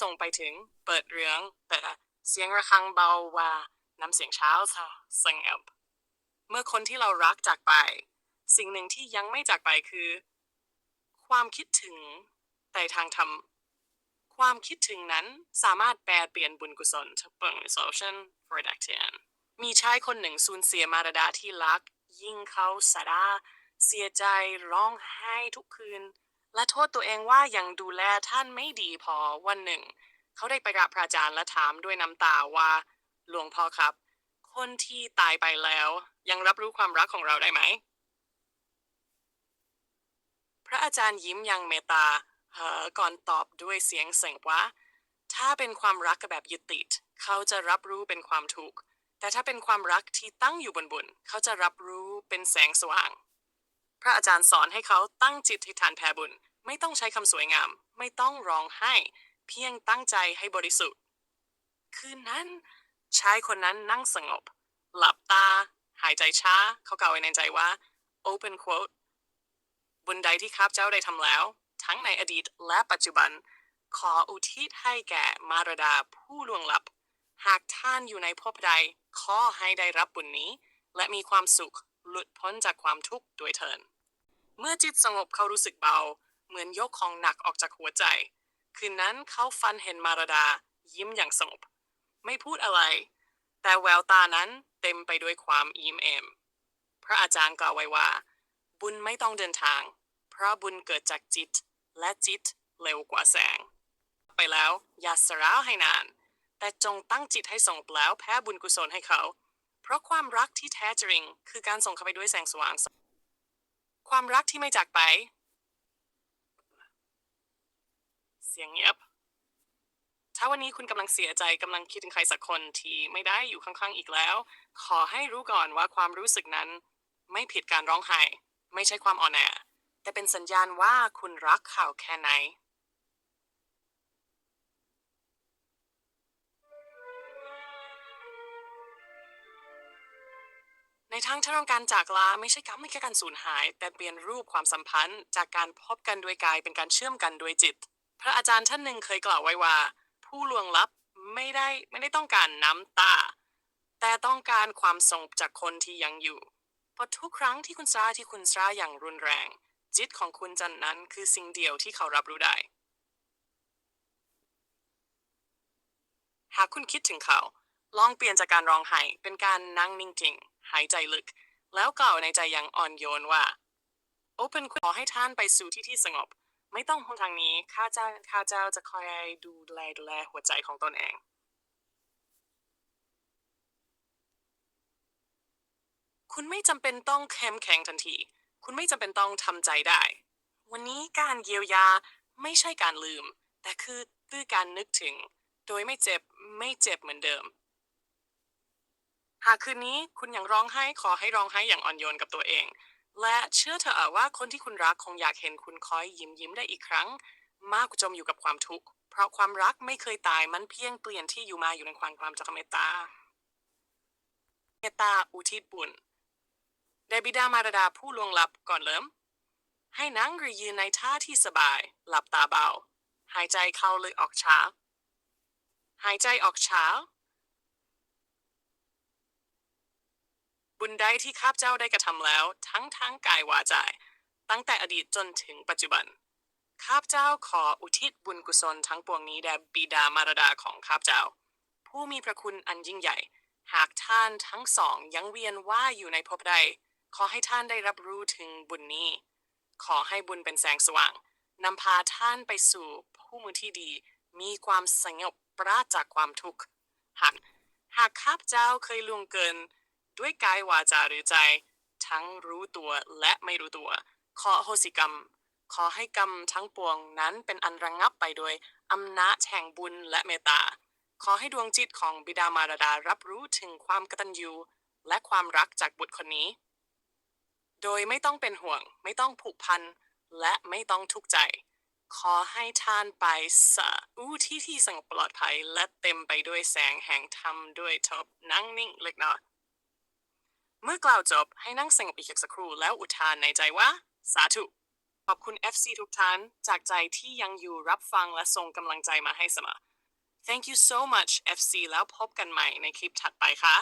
ส่งไปถึงเปิดเรื่องแต่เสียงระฆังเบาว่าน้ำเสียงเช้าค่ะสงบเมื่อคนที่เรารักจากไป สิ่งหนึ่งที่ยังไม่จากไปคือ ความคิดถึงแต่ทางธรรมความคิดถึงนั้นสามารถแปลเปลี่ยนบุญกุศลเปิง solution for d a c t i n มีชายคนหนึ่งสูญเสียมารดาที่รัก ยิ่งเขาสาดาเสียใจร้องไห้ทุกคืน และโทษตัวเองว่ายังดูแลท่านไม่ดีพอวันหนึ่ง เขาได้ไปกราบพระอาจารย์และถามด้วยน้ำตาว่า หลวงพ่อครับ คนที่ตายไปแล้ว ยังรับรู้ความรักของเราได้ไหม พระอาจารย์ยิ้มอยังเมตตาเอ่อก่อนตอบด้วยเสียงเสียงว่า ถ้าเป็นความรักแบบยึดติด เขาจะรับรู้เป็นความทุกข์แต่ถ้าเป็นความรักที่ตั้งอยู่บนบุญเขาจะรับรู้เป็นแสงสว่าง พระอาจารย์สอนให้เขาตั้งจิตที่ทานแผ่บุญ ไม่ต้องใช้คำสวยงาม ไม่ต้องร้องไห้ เพียงตั้งใจให้บริสุทธิ์ คืนนั้นชายคนนั้นนั่งสงบ หลับตา หายใจช้า เขากล่าวไว้ในใจว่า open quote บุญใดที่ข้าพเจ้าได้ทำแล้ว ทั้งในอดีตและปัจจุบัน ขออุทิศให้แก่มารดาผู้ล่วงลับ หากท่านอยู่ในภพใด ขอให้ได้รับบุญนี้ และมีความสุขหลุดพ้นจากความทุกข์ด้วยเถิน เมื่อจิตสงบเขารู้สึกเบา เหมือนยกของหนักออกจากหัวใจ คืนนั้นเขาฟันเห็นมารดา ยิ้มอย่างสงบ ไม่พูดอะไร แต่แววตานั้นเต็มไปด้วยความอิ่มเอม พระอาจารย์กล่าวไว้ว่า บุญไม่ต้องเดินทาง เพราะบุญเกิดจากจิต และจิตเร็วกว่าแสง ไปแล้วอย่าสร้าวให้นาน แต่จงตั้งจิตให้สงบแล้วแพ้บุญกุศลให้เขา เพราะความรักที่แท้จริง คือการส่งเขาไปด้วยแสงสว่าง ความรักที่ไม่จากไป เสียงเงียบ ถ้าวันนี้คุณกำลังเสียใจกำลังคิดถึงใครสักคนที่ไม่ได้อยู่ข้างๆอีกแล้ว ขอให้รู้ก่อนว่าความรู้สึกนั้น ไม่ผิดการร้องไห้ ไม่ใช่ความอ่อนแอแต่เป็นสัญญาณว่าคุณรักเขาแค่ไหน ในทางที่ต้องการจากลาไม่ใช่การไม่แค่การสูญหาย แต่เปลี่ยนรูปความสัมพันธ์ จากการพบกันด้วยกายเป็นการเชื่อมกันด้วยจิต พระอาจารย์ท่านหนึ่งเคยกล่าวไว้ว่า ผู้ลวงลับไม่ได้ไม่ได้ต้องการน้ำตา แต่ต้องการความสงจากคนที่ยังอยู่เพราะทุกครั้งที่คุณซาที่คุณซาอย่างรุนแรง จิตของคุณจันนั้นคือสิ่งเดียวที่เขารับรู้ได้ หากคุณคิดถึงเขา ลองเปลี่ยนจากการร้องไห้เป็นการนั่งนิ่งๆ หายใจลึก แล้วกล่าวในใจอย่างอ่อนโยนว่า Open ขอให้ท่านไปสู่ที่ที่สงบ ไม่ต้องห่วงทางนี้ ข้าเจ้าข้าเจ้าจะคอยดูแลดูแลหัวใจของตนเองคุณไม่จำเป็นต้องเข้มแข็งทันที คุณไม่จำเป็นต้องทำใจได้ วันนี้การเยียวยาไม่ใช่การลืม แต่คือคือการนึกถึง โดยไม่เจ็บไม่เจ็บเหมือนเดิม หากคืนนี้คุณยังร้องไห้ขอให้ร้องไห้อย่างอ่อนโยนกับตัวเอง และเชื่อเถอะว่าคนที่คุณรักคงอยากเห็นคุณคอยยิ้มยิ้มได้อีกครั้ง มากกว่าจมอยู่กับความทุกข์ เพราะความรักไม่เคยตายมันเพียงเปลี่ยนที่อยู่มาอยู่ในความความจากเมตตาเมตตาอุทิศบุญเดบิดามารดาผู้ล่วงลับก่อนเริ่ม ให้นั่งหรือยืนในท่าที่สบาย หลับตาเบา หายใจเข้าลึกออกช้า หายใจออกช้า บุญใดที่ข้าพเจ้าได้กระทำแล้ว ทั้งทางกายวาจาตั้งแต่อดีตจนถึงปัจจุบัน ข้าพเจ้าขออุทิศบุญกุศลทั้งปวงนี้แด่บิดามารดาของข้าพเจ้า ผู้มีพระคุณอันยิ่งใหญ่ หากท่านทั้งสองยังเวียนว่าอยู่ในภพใด ขอให้ท่านได้รับรู้ถึงบุญนี้ ขอให้บุญเป็นแสงสว่างนำพาท่านไปสู่ผู้มือที่ดี มีความสงบปราศจากความทุกข์ หากหากข้าพเจ้าเคยล่วงเกิน ด้วยกายวาจาหรือใจ ทั้งรู้ตัวและไม่รู้ตัว ขอโหสิกรรม ขอให้กรรมทั้งปวงนั้นเป็นอันระงงับไปโดยอำนาจแห่งบุญและเมตตา ขอให้ดวงจิตของบิดามารดารับรู้ถึงความกตัญญูและความรักจากบุตรคนนี้ โดยไม่ต้องเป็นห่วง ไม่ต้องผูกพัน และไม่ต้องทุกข์ใจ ขอให้ท่านไปสะอู้ที่ที่สงบปลอดภัย และเต็มไปด้วยแสงแห่งธรรมด้วยทบนั่งนิ่งเล็กน้อย เมื่อกล่าวจบให้นั่งสงบอีกสักครู่แล้วอุทานในใจว่า สาธุ ขอบคุณ FC ทุกท่านจากใจที่ยังอยู่รับฟังและส่งกำลังใจมาให้เสมอ Thank you so much FC แล้วพบกันใหม่ในคลิปถัดไปค่ะ